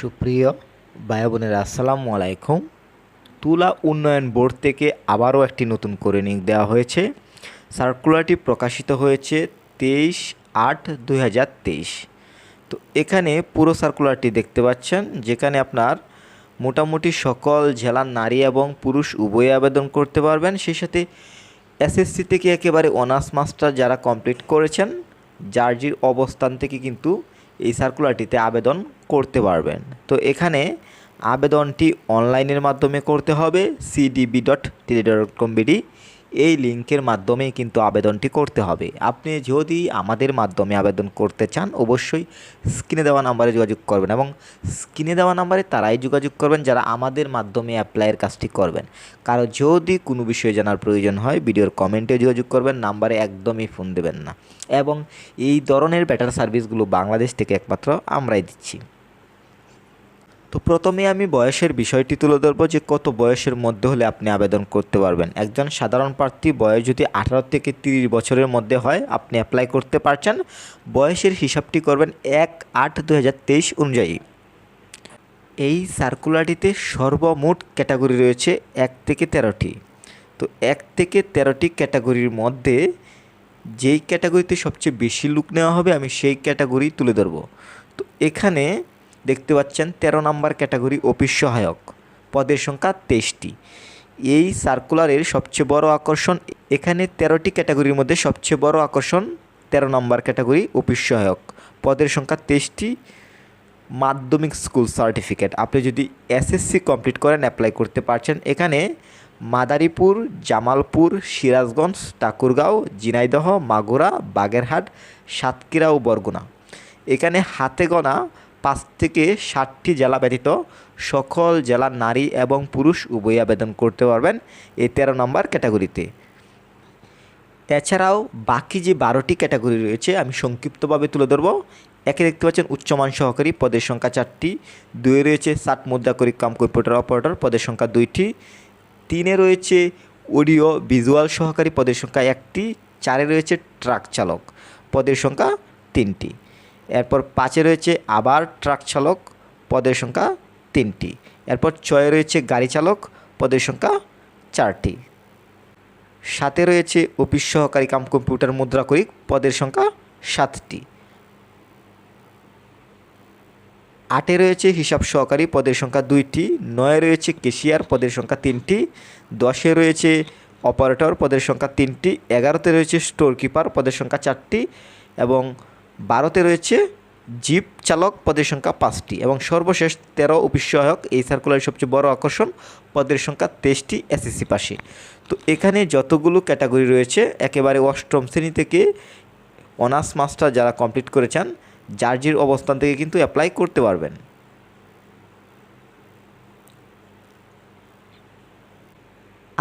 সুপ্রিয় ভাই বোনেরা, আসসালামু আলাইকুম। তুলা উন্নয়ন বোর্ড থেকে আবারও একটি নতুন করে নিয়োগ দেওয়া হয়েছে। সার্কুলারটি প্রকাশিত হয়েছে তেইশ আট দুই তো এখানে পুরো সার্কুলারটি দেখতে পাচ্ছেন, যেখানে আপনার মোটামুটি সকল জেলার নারী এবং পুরুষ উভয়ে আবেদন করতে পারবেন। সেই সাথে এসএসসি থেকে একেবারে অনার্স মাস্টার যারা কমপ্লিট করেছেন, জার্জির অবস্থান থেকে কিন্তু এই সার্কুলারটিতে আবেদন করতে পারবেন। তো এখানে আবেদনটি অনলাইনের মাধ্যমে করতে হবে CDB dot tele dot com BD এই লিঙ্কের মাধ্যমেই কিন্তু আবেদনটি করতে হবে। আপনি যদি আমাদের মাধ্যমে আবেদন করতে চান, অবশ্যই স্ক্রিনে দেওয়া নাম্বারে যোগাযোগ করবেন এবং স্ক্রিনে দেওয়া নাম্বারে তারাই যোগাযোগ করবেন যারা আমাদের মাধ্যমে অ্যাপ্লাইয়ের কাজটি করবেন। কারও যদি কোনো বিষয়ে জানার প্রয়োজন হয়, ভিডিওর কমেন্টে যোগাযোগ করবেন, নাম্বারে একদমই ফোন দেবেন না। এবং এই ধরনের ব্যাটার সার্ভিসগুলো বাংলাদেশ থেকে একমাত্র আমরাই দিচ্ছি। তো প্রথমে আমি বয়সের বিষয়টি তুলে ধরবো যে কত বয়সের মধ্যে হলে আপনি আবেদন করতে পারবেন। একজন সাধারণ প্রার্থী বয়স যদি আঠারো থেকে তিরিশ বছরের মধ্যে হয়, আপনি অ্যাপ্লাই করতে পারছেন। বয়সের হিসাবটি করবেন এক আট দু অনুযায়ী। এই সার্কুলারটিতে সর্বমোট ক্যাটাগরি রয়েছে এক থেকে তেরোটি। তো এক থেকে তেরোটি ক্যাটাগরির মধ্যে যেই ক্যাটাগরিতে সবচেয়ে বেশি লুক নেওয়া হবে, আমি সেই ক্যাটাগরি তুলে ধরবো। তো এখানে দেখতে পাচ্ছেন তেরো নম্বর ক্যাটাগরি অফিস সহায়ক। পদের সংখ্যা তেইশটি। এই সার্কুলারের সবচেয়ে বড় আকর্ষণ, এখানে তেরোটি ক্যাটাগরির মধ্যে সবচেয়ে বড় আকর্ষণ তেরো নম্বর ক্যাটাগরি অফিস সহায়ক। পদের সংখ্যা তেইশটি, মাধ্যমিক স্কুল সার্টিফিকেট। আপনি যদি এসএসসি কমপ্লিট করেন, অ্যাপ্লাই করতে পারছেন, এখানে মাদারীপুর, জামালপুর, সিরাজগঞ্জ, ঠাকুরগাঁও, ঝিনাইদহ, মাগুরা, বাগেরহাট, সাতক্ষীরা ও বরগুনা। এখানে হাতে গোনা পাঁচ থেকে ষাটটি জেলা ব্যতীত সকল জেলার নারী এবং পুরুষ উভয় আবেদন করতে পারবেন এই তেরো নম্বর ক্যাটাগরিতে। এছাড়াও বাকি যে বারোটি ক্যাটাগরি রয়েছে, আমি সংক্ষিপ্তভাবে তুলে ধরবো। একে দেখতে পাচ্ছেন উচ্চমান সহকারী, পদের সংখ্যা চারটি। দুয়ে রয়েছে সাত মুদ্রা করি কাম কম্পিউটার অপারেটর, পদের সংখ্যা দুইটি। তিনে রয়েছে অডিও ভিজুয়াল সহকারী, পদের সংখ্যা একটি। চারে রয়েছে ট্রাক চালক, পদের সংখ্যা তিনটি। এরপর পাঁচে রয়েছে আবার ট্রাক চালক, পদের সংখ্যা তিনটি। এরপর ছয়ে রয়েছে গাড়ি চালক, পদের সংখ্যা চারটি। সাথে রয়েছে অফিস সহকারী কাম কম্পিউটার মুদ্রা করি পদের সংখ্যা সাতটি। আটে রয়েছে হিসাব সহকারী, পদের সংখ্যা দুইটি। নয়ে রয়েছে কেশিয়ার, পদের সংখ্যা তিনটি। দশে রয়েছে অপারেটর, পদের সংখ্যা তিনটি। এগারোতে রয়েছে স্টোর কিপার পদের সংখ্যা চারটি। এবং বারোতে রয়েছে জিপ চালক পদের সংখ্যা পাঁচটি এবং সর্বশেষ তেরো অফিস সহায়ক এই সার্কুলারের সবচেয়ে বড় আকর্ষণ পদের সংখ্যা তেইশটি এসএসসি পাশে। তো এখানে যতগুলো ক্যাটাগরি রয়েছে, একেবারে অষ্টম শ্রেণি থেকে অনার্স মাস্টার যারা কমপ্লিট করেছেন জার্জির অবস্থান থেকে কিন্তু অ্যাপ্লাই করতে পারবেন।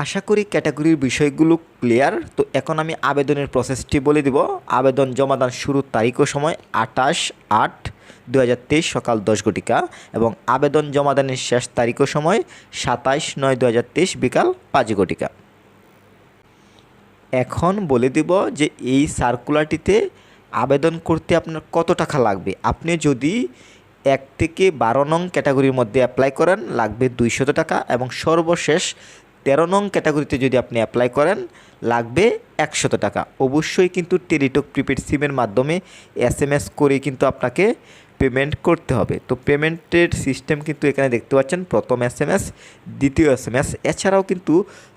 আশা করি ক্যাটাগরির বিষয়গুলো ক্লিয়ার তো এখন আমি আবেদনের প্রসেসটি বলে দিব। আবেদন জমাদান শুরুর তারিখ ও সময় আঠাশ আট দু সকাল দশ ঘটিকা এবং আবেদন জমাদানের শেষ তারিখ ও সময় সাতাইশ নয় দু বিকাল পাঁচ ঘটিকা। এখন বলে দিব যে এই সার্কুলারটিতে আবেদন করতে আপনার কত টাকা লাগবে? আপনি যদি এক থেকে বারো নং ক্যাটাগরির মধ্যে অ্যাপ্লাই করেন, লাগবে দুইশত টাকা এবং সর্বশেষ তেরো নং ক্যাটাগরিতে যদি আপনি অ্যাপ্লাই করেন, লাগবে একশত টাকা। অবশ্যই কিন্তু টেলিটক প্রিপেড সিমের মাধ্যমে এস করে কিন্তু আপনাকে পেমেন্ট করতে হবে। তো পেমেন্টের সিস্টেম কিন্তু এখানে দেখতে পাচ্ছেন, প্রথম এস এম এস, দ্বিতীয় এস এম এস। এছাড়াও কিন্তু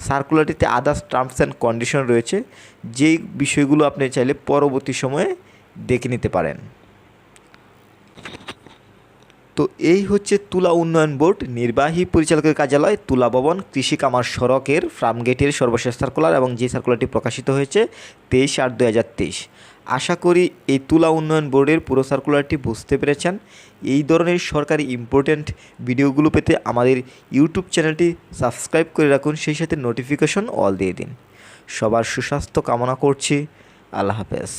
সার্কুলারটিতে আদার্স টার্মস অ্যান্ড কন্ডিশন রয়েছে, যেই বিষয়গুলো আপনি চাইলে পরবর্তী সময়ে দেখে নিতে পারেন। তো এই হচ্ছে তুলা উন্নয়ন বোর্ড, নির্বাহী পরিচালকের কার্যালয়, তুলা ভবন, কৃষি কামার সড়কের ফার্মগেটের সর্বশেষ সার্কুলার এবং যে সার্কুলারটি প্রকাশিত হয়েছে তেইশ আট দু আশা করি এই তুলা উন্নয়ন বোর্ডের পুরো সার্কুলারটি বুঝতে পেরেছেন। এই ধরনের সরকারি ইম্পর্ট্যান্ট ভিডিওগুলো পেতে আমাদের ইউটিউব চ্যানেলটি সাবস্ক্রাইব করে রাখুন, সেই সাথে নোটিফিকেশন অল দিয়ে দিন। সবার সুস্বাস্থ্য কামনা করছি। আল্লাহ হাফেজ।